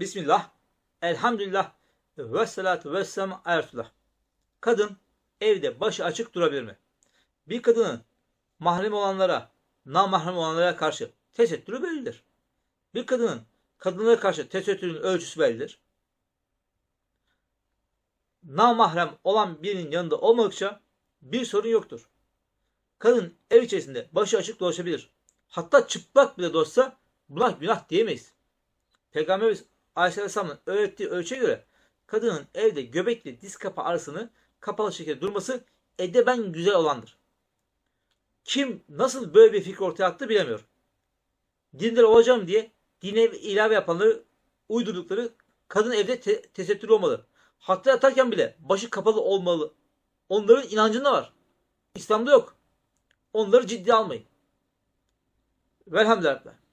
Bismillah, elhamdülillah ve salatu ve Resulullah. Kadın evde başı açık durabilir mi? Bir kadının mahrem olanlara, namahrem olanlara karşı tesettürü bellidir. Bir kadının kadınlara karşı tesettürün ölçüsü bellidir. Namahrem olan birinin yanında olmadıkça bir sorun yoktur. Kadın ev içerisinde başı açık dolaşabilir. Hatta çıplak bile dolaşsa buna günah diyemeyiz. Peygamberimiz Aleyhisselam'ın öğrettiği ölçüye göre kadının evde göbekle diz kapağı arasını kapalı şekilde durması edeben güzel olandır. Kim nasıl böyle bir fikir ortaya attı bilemiyor. Dindar olacağım diye dine ilave yapanları uydurdukları kadın evde te- tesettürlü olmalı. Hatta yatarken bile başı kapalı olmalı. Onların inancında var. İslam'da yok. Onları ciddiye almayın. Velhamdülillah.